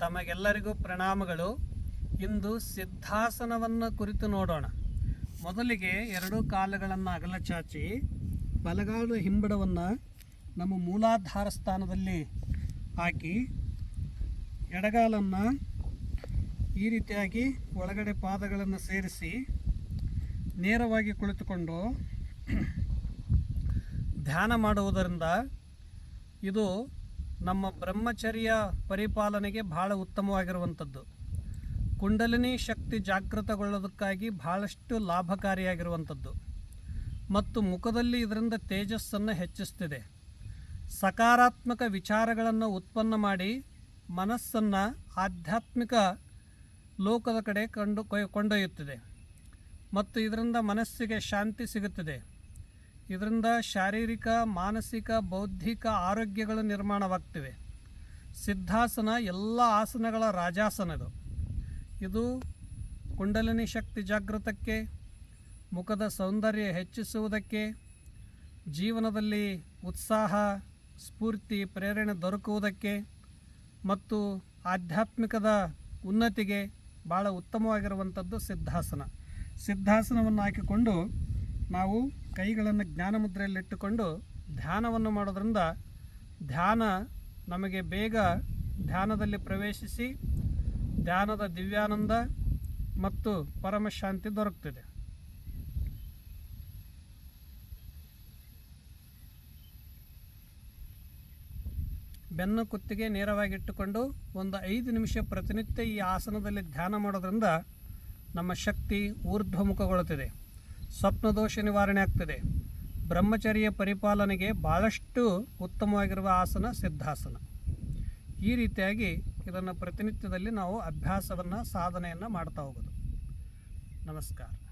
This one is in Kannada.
ತಮಗೆಲ್ಲರಿಗೂ ಪ್ರಣಾಮಗಳು. ಇಂದು ಸಿದ್ಧಾಸನವನ್ನು ಕುರಿತು ನೋಡೋಣ. ಮೊದಲಿಗೆ ಎರಡೂ ಕಾಲುಗಳನ್ನು ಅಗಲ ಚಾಚಿ ಬಲಗಾಲು ಹಿಂಬಡವನ್ನು ನಮ್ಮ ಮೂಲಾಧಾರ ಸ್ಥಾನದಲ್ಲಿ ಹಾಕಿ, ಎಡಗಾಲನ್ನು ಈ ರೀತಿಯಾಗಿ ಒಳಗಡೆ ಪಾದಗಳನ್ನು ಸೇರಿಸಿ, ನೇರವಾಗಿ ಕುಳಿತುಕೊಂಡು ಧ್ಯಾನ ಮಾಡುವುದರಿಂದ ಇದು ನಮ್ಮ ಬ್ರಹ್ಮಚರ್ಯ ಪರಿಪಾಲನೆಗೆ ಬಹಳ ಉತ್ತಮವಾಗಿರುವಂಥದ್ದು. ಕುಂಡಲಿನಿ ಶಕ್ತಿ ಜಾಗೃತಗೊಳ್ಳೋದಕ್ಕಾಗಿ ಬಹಳಷ್ಟು ಲಾಭಕಾರಿಯಾಗಿರುವಂಥದ್ದು. ಮತ್ತು ಮುಖದಲ್ಲಿ ಇದರಿಂದ ತೇಜಸ್ಸನ್ನು ಹೆಚ್ಚಿಸ್ತಿದೆ. ಸಕಾರಾತ್ಮಕ ವಿಚಾರಗಳನ್ನು ಉತ್ಪನ್ನ ಮಾಡಿ ಮನಸ್ಸನ್ನು ಆಧ್ಯಾತ್ಮಿಕ ಲೋಕದ ಕಡೆ ಕಂಡು ಕೊಂಡೊಯ್ಯುತ್ತದೆ. ಮತ್ತು ಇದರಿಂದ ಮನಸ್ಸಿಗೆ ಶಾಂತಿ ಸಿಗುತ್ತದೆ. ಇದರಿಂದ ಶಾರೀರಿಕ, ಮಾನಸಿಕ, ಬೌದ್ಧಿಕ ಆರೋಗ್ಯಗಳು ನಿರ್ಮಾಣವಾಗ್ತಿವೆ. ಸಿದ್ಧಾಸನ ಎಲ್ಲ ಆಸನಗಳ ರಾಜಾಸನ ಇದು ಇದು ಕುಂಡಲಿನಿ ಶಕ್ತಿ ಜಾಗೃತಕ್ಕೆ, ಮುಖದ ಸೌಂದರ್ಯ ಹೆಚ್ಚಿಸುವುದಕ್ಕೆ, ಜೀವನದಲ್ಲಿ ಉತ್ಸಾಹ, ಸ್ಫೂರ್ತಿ, ಪ್ರೇರಣೆ ದೊರಕುವುದಕ್ಕೆ ಮತ್ತು ಆಧ್ಯಾತ್ಮಿಕದ ಉನ್ನತಿಗೆ ಭಾಳ ಉತ್ತಮವಾಗಿರುವಂಥದ್ದು ಸಿದ್ಧಾಸನ. ಸಿದ್ಧಾಸನವನ್ನು ಹಾಕಿಕೊಂಡು ನಾವು ಕೈಗಳನ್ನು ಜ್ಞಾನ ಮುದ್ರೆಯಲ್ಲಿಟ್ಟುಕೊಂಡು ಧ್ಯಾನವನ್ನು ಮಾಡೋದ್ರಿಂದ ಧ್ಯಾನ ನಮಗೆ ಬೇಗ ಧ್ಯಾನದಲ್ಲಿ ಪ್ರವೇಶಿಸಿ ಧ್ಯಾನದ ದಿವ್ಯಾನಂದ ಮತ್ತು ಪರಮಶಾಂತಿ ದೊರಕ್ತಿದೆ. ಬೆನ್ನು ಕುತ್ತಿಗೆ ನೇರವಾಗಿ ಇಟ್ಟುಕೊಂಡು ಒಂದು ಐದು ನಿಮಿಷ ಪ್ರತಿನಿತ್ಯ ಈ ಆಸನದಲ್ಲಿ ಧ್ಯಾನ ಮಾಡೋದ್ರಿಂದ ನಮ್ಮ ಶಕ್ತಿ ಊರ್ಧ್ವಮುಖಗೊಳ್ಳುತ್ತದೆ. ಸ್ವಪ್ನದೋಷ ನಿವಾರಣೆ ಆಗ್ತದೆ. ಬ್ರಹ್ಮಚರ್ಯ ಪರಿಪಾಲನೆಗೆ ಭಾಳಷ್ಟು ಉತ್ತಮವಾಗಿರುವ ಆಸನ ಸಿದ್ಧಾಸನ. ಈ ರೀತಿಯಾಗಿ ಇದನ್ನು ಪ್ರತಿನಿತ್ಯದಲ್ಲಿ ನಾವು ಅಭ್ಯಾಸವನ್ನು, ಸಾಧನೆಯನ್ನು ಮಾಡ್ತಾ ಹೋಗೋದು. ನಮಸ್ಕಾರ.